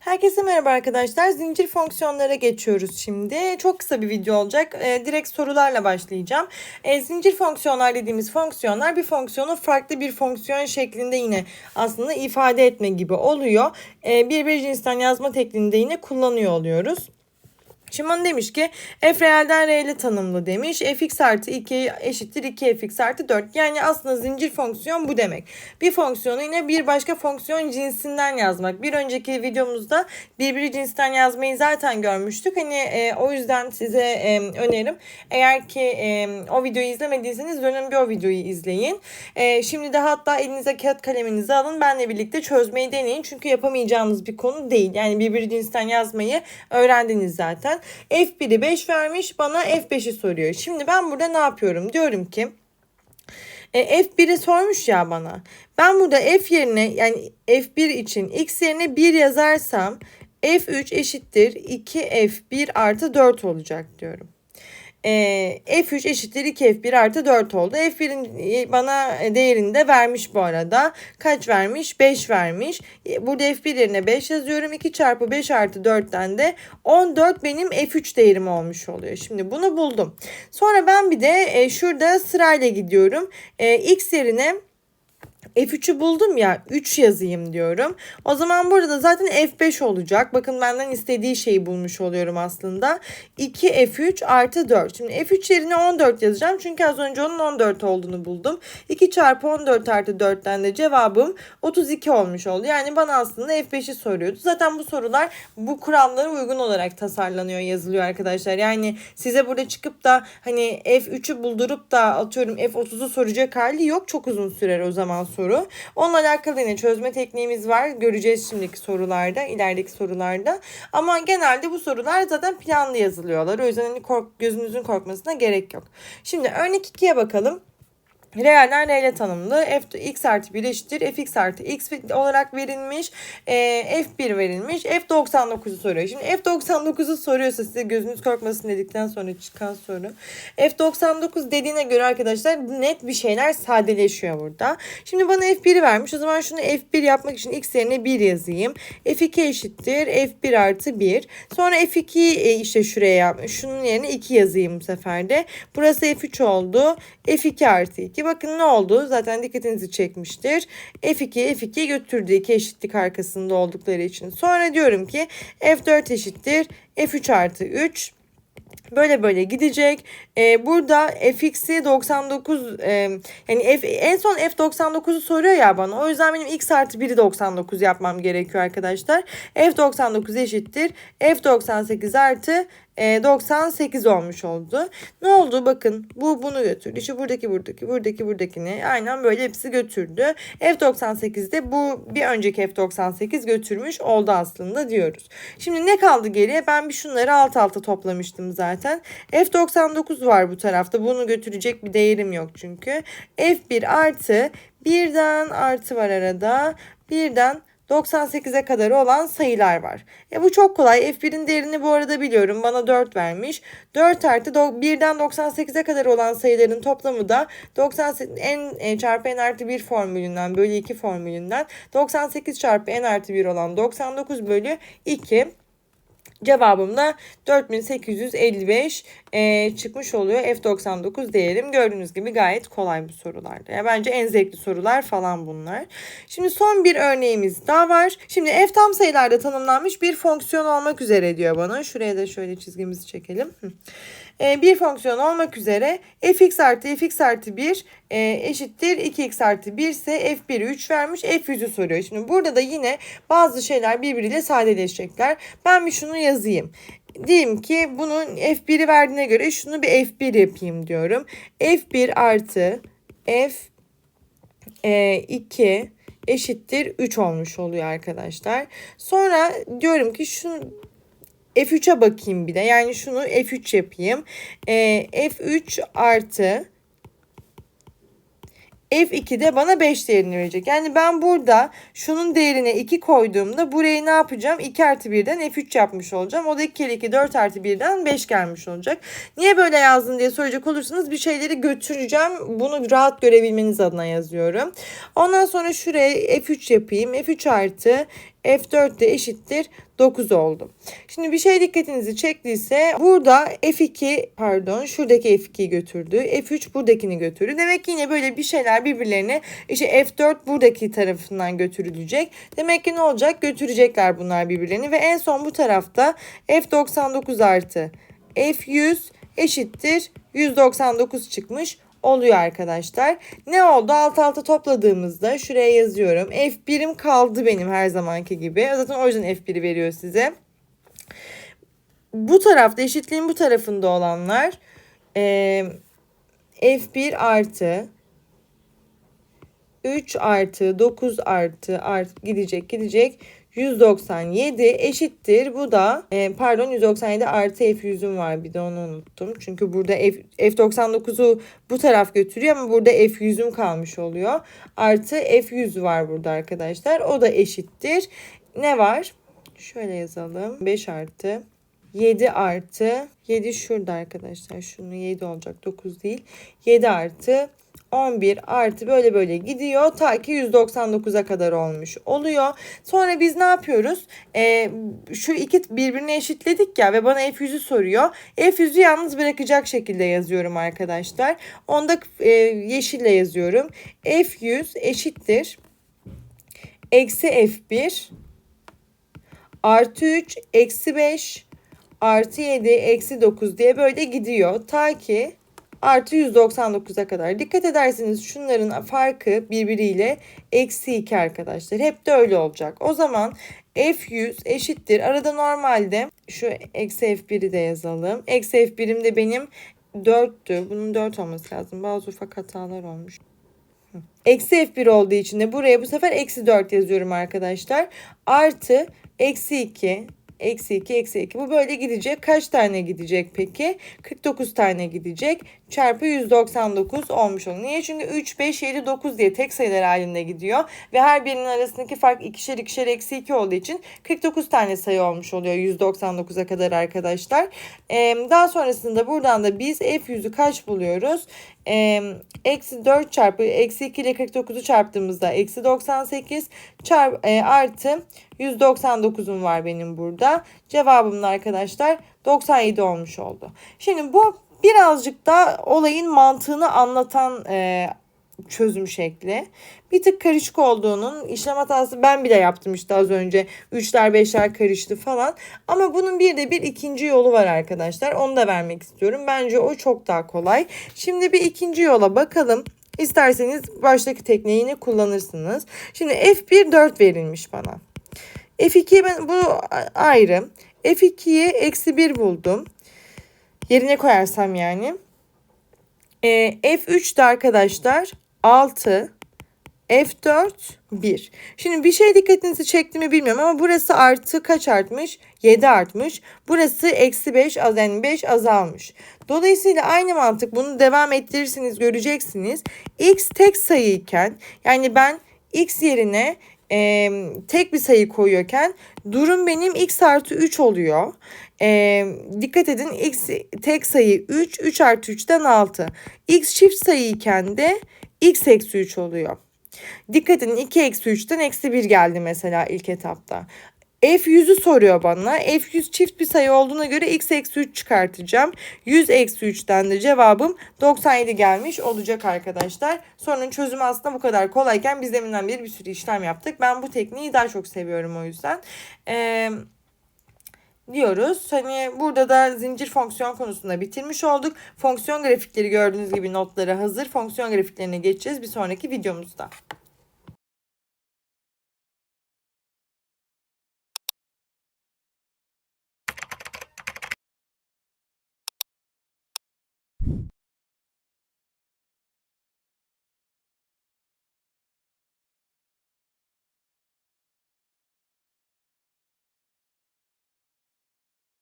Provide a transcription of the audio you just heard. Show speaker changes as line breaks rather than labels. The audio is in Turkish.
Herkese merhaba arkadaşlar. Zincir fonksiyonlara geçiyoruz şimdi. Çok kısa bir video olacak. Ee, direkt sorularla başlayacağım. Ee, zincir fonksiyonlar dediğimiz fonksiyonlar bir fonksiyonu farklı bir fonksiyon şeklinde yine aslında ifade etme gibi oluyor. Ee, bir bir cinsten yazma tekniğinde yine kullanıyor oluyoruz. Bana demiş ki f reelden reeli tanımlı demiş. fx artı 2 eşittir 2 fx artı 4. Yani aslında zincir fonksiyon bu demek. Bir fonksiyonu yine bir başka fonksiyon cinsinden yazmak. Bir önceki videomuzda birbiri cinsinden yazmayı zaten görmüştük. Hani e, o yüzden size e, önerim. Eğer ki e, o videoyu izlemediyseniz dönün bir o videoyu izleyin. E, şimdi de hatta elinize kağıt kaleminizi alın. Benle birlikte çözmeyi deneyin. Çünkü yapamayacağınız bir konu değil. Yani birbiri cinsinden yazmayı öğrendiniz zaten. F1'i 5 vermiş bana F5'i soruyor. Şimdi ben burada ne yapıyorum? Diyorum ki e, F1'i sormuş ya bana. Ben burada F yerine yani F1 için X yerine 1 yazarsam F3 eşittir 2F1 artı 4 olacak diyorum e, F3 eşittir 2F1 artı 4 oldu. F1'in bana değerini de vermiş bu arada. Kaç vermiş? 5 vermiş. E, burada F1 yerine 5 yazıyorum. 2 çarpı 5 artı 4'ten de 14 benim F3 değerim olmuş oluyor. Şimdi bunu buldum. Sonra ben bir de e, şurada sırayla gidiyorum. E, X yerine F3'ü buldum ya 3 yazayım diyorum. O zaman burada da zaten F5 olacak. Bakın benden istediği şeyi bulmuş oluyorum aslında. 2 F3 artı 4. Şimdi F3 yerine 14 yazacağım. Çünkü az önce onun 14 olduğunu buldum. 2 çarpı 14 artı 4'ten de cevabım 32 olmuş oldu. Yani bana aslında F5'i soruyordu. Zaten bu sorular bu kurallara uygun olarak tasarlanıyor yazılıyor arkadaşlar. Yani size burada çıkıp da hani F3'ü buldurup da atıyorum F30'u soracak hali yok. Çok uzun sürer o zaman soru. Onunla alakalı yine çözme tekniğimiz var. Göreceğiz şimdiki sorularda, ilerideki sorularda. Ama genelde bu sorular zaten planlı yazılıyorlar. O yüzden hani kork, gözünüzün korkmasına gerek yok. Şimdi örnek 2'ye bakalım. Reelden reele tanımlı. F x artı 1 eşittir. fx artı x olarak verilmiş. E, f1 verilmiş. f99'u soruyor. Şimdi f99'u soruyorsa size gözünüz korkmasın dedikten sonra çıkan soru. f99 dediğine göre arkadaşlar net bir şeyler sadeleşiyor burada. Şimdi bana f1'i vermiş. O zaman şunu f1 yapmak için x yerine 1 yazayım. f2 eşittir. f1 artı 1. Sonra f2 e, işte şuraya. Şunun yerine 2 yazayım bu sefer de. Burası f3 oldu. f2 artı 2 bakın ne oldu? Zaten dikkatinizi çekmiştir. F2 F2 götürdü iki eşitlik arkasında oldukları için. Sonra diyorum ki F4 eşittir F3 artı 3 böyle böyle gidecek. Ee, burada fx'i 99 e, yani f, en son f99'u soruyor ya bana. O yüzden benim x artı 1'i 99 yapmam gerekiyor arkadaşlar. f99 eşittir. f98 artı 98 e, olmuş oldu. Ne oldu? Bakın bu bunu götürdü. İşte buradaki buradaki buradaki buradakini aynen böyle hepsi götürdü. F98'de bu bir önceki F98 götürmüş oldu aslında diyoruz. Şimdi ne kaldı geriye? Ben bir şunları alt alta toplamıştım zaten. F99 var bu tarafta. Bunu götürecek bir değerim yok çünkü. F1 artı birden artı var arada. Birden 98'e kadar olan sayılar var. E bu çok kolay. F1'in değerini bu arada biliyorum. Bana 4 vermiş. 4 artı 1'den 98'e kadar olan sayıların toplamı da 98 n e, çarpı n artı 1 formülünden bölü 2 formülünden 98 çarpı n artı 1 olan 99 bölü 2 Cevabım da 4855 e, çıkmış oluyor F99 değerim. Gördüğünüz gibi gayet kolay bu sorularda. Yani bence en zevkli sorular falan bunlar. Şimdi son bir örneğimiz daha var. Şimdi F tam sayılarda tanımlanmış bir fonksiyon olmak üzere diyor bana. Şuraya da şöyle çizgimizi çekelim. E, bir fonksiyon olmak üzere fx artı fx artı 1 e, eşittir 2x artı 1 ise f1'i 3 vermiş f100'ü soruyor. Şimdi burada da yine bazı şeyler birbiriyle sadeleşecekler. Ben bir şunu yazayım. Diyelim ki bunun f1'i verdiğine göre şunu bir f1 yapayım diyorum. f1 artı f2 e, eşittir 3 olmuş oluyor arkadaşlar. Sonra diyorum ki şunu F3'e bakayım bir de. Yani şunu F3 yapayım. E, F3 artı F2 de bana 5 değerini verecek. Yani ben burada şunun değerine 2 koyduğumda burayı ne yapacağım? 2 artı 1'den F3 yapmış olacağım. O da 2 kere 2 4 artı 1'den 5 gelmiş olacak. Niye böyle yazdın diye soracak olursanız bir şeyleri götüreceğim. Bunu rahat görebilmeniz adına yazıyorum. Ondan sonra şuraya F3 yapayım. F3 artı F4 de eşittir 9 oldu. Şimdi bir şey dikkatinizi çektiyse burada F2 pardon şuradaki F2'yi götürdü. F3 buradakini götürdü. Demek ki yine böyle bir şeyler birbirlerine işte F4 buradaki tarafından götürülecek. Demek ki ne olacak? Götürecekler bunlar birbirlerini ve en son bu tarafta F99 artı F100 eşittir 199 çıkmış oluyor arkadaşlar. Ne oldu? Alt alta topladığımızda şuraya yazıyorum. F1'im kaldı benim her zamanki gibi. Zaten o yüzden F1'i veriyor size. Bu tarafta eşitliğin bu tarafında olanlar e, F1 artı 3 artı 9 artı, artı gidecek gidecek 197 eşittir. Bu da e, pardon 197 artı F100'üm var bir de onu unuttum. Çünkü burada F, F99'u bu taraf götürüyor ama burada F100'üm kalmış oluyor. Artı F100 var burada arkadaşlar. O da eşittir. Ne var? Şöyle yazalım. 5 artı 7 artı 7 şurada arkadaşlar. Şunu 7 olacak 9 değil. 7 artı 11 artı böyle böyle gidiyor ta ki 199'a kadar olmuş oluyor. Sonra biz ne yapıyoruz? Ee, şu iki birbirine eşitledik ya ve bana F100'ü soruyor. F100'ü yalnız bırakacak şekilde yazıyorum arkadaşlar. Onda e, yeşille yazıyorum. F100 eşittir. Eksi F1 artı 3 eksi 5 artı 7 eksi 9 diye böyle gidiyor. Ta ki artı 199'a kadar. Dikkat ederseniz şunların farkı birbiriyle eksi 2 arkadaşlar. Hep de öyle olacak. O zaman F100 eşittir. Arada normalde şu eksi F1'i de yazalım. Eksi F1'im de benim 4'tü. Bunun 4 olması lazım. Bazı ufak hatalar olmuş. Eksi F1 olduğu için de buraya bu sefer eksi 4 yazıyorum arkadaşlar. Artı eksi 2 eksi 2, eksi 2. Bu böyle gidecek. Kaç tane gidecek peki? 49 tane gidecek. Çarpı 199 olmuş oluyor. Niye? Çünkü 3, 5, 7, 9 diye tek sayılar halinde gidiyor. Ve her birinin arasındaki fark ikişer ikişer eksi 2 olduğu için 49 tane sayı olmuş oluyor 199'a kadar arkadaşlar. Ee, daha sonrasında buradan da biz f100'ü kaç buluyoruz? Eksi 4 çarpı eksi 2 ile 49'u çarptığımızda eksi 98 çarp, e, artı 199'um var benim burada. Cevabım da arkadaşlar 97 olmuş oldu. Şimdi bu birazcık da olayın mantığını anlatan e, çözüm şekli. Bir tık karışık olduğunun işlem hatası ben bile yaptım işte az önce. Üçler beşler karıştı falan. Ama bunun bir de bir ikinci yolu var arkadaşlar. Onu da vermek istiyorum. Bence o çok daha kolay. Şimdi bir ikinci yola bakalım. İsterseniz baştaki tekniğini kullanırsınız. Şimdi F1 4 verilmiş bana. F2'ye ben bu ayrı. F2'yi eksi 1 buldum. Yerine koyarsam yani. E, F3 de arkadaşlar 6. F4 1. Şimdi bir şey dikkatinizi çekti mi bilmiyorum ama burası artı kaç artmış? 7 artmış. Burası eksi 5 az yani 5 azalmış. Dolayısıyla aynı mantık bunu devam ettirirsiniz göreceksiniz. X tek sayıyken yani ben x yerine e, tek bir sayı koyuyorken durum benim x artı 3 oluyor. E, dikkat edin x tek sayı 3, 3 artı 3'ten 6. x çift sayıyken de x eksi 3 oluyor. Dikkat edin 2 eksi 3'ten eksi 1 geldi mesela ilk etapta. F100'ü soruyor bana. F100 çift bir sayı olduğuna göre x eksi 3 çıkartacağım. 100 eksi 3'ten de cevabım 97 gelmiş olacak arkadaşlar. Sorunun çözümü aslında bu kadar kolayken biz deminden beri bir sürü işlem yaptık. Ben bu tekniği daha çok seviyorum o yüzden. Eee diyoruz. Hani burada da zincir fonksiyon konusunda bitirmiş olduk. Fonksiyon grafikleri gördüğünüz gibi notları hazır. Fonksiyon grafiklerine geçeceğiz bir sonraki videomuzda.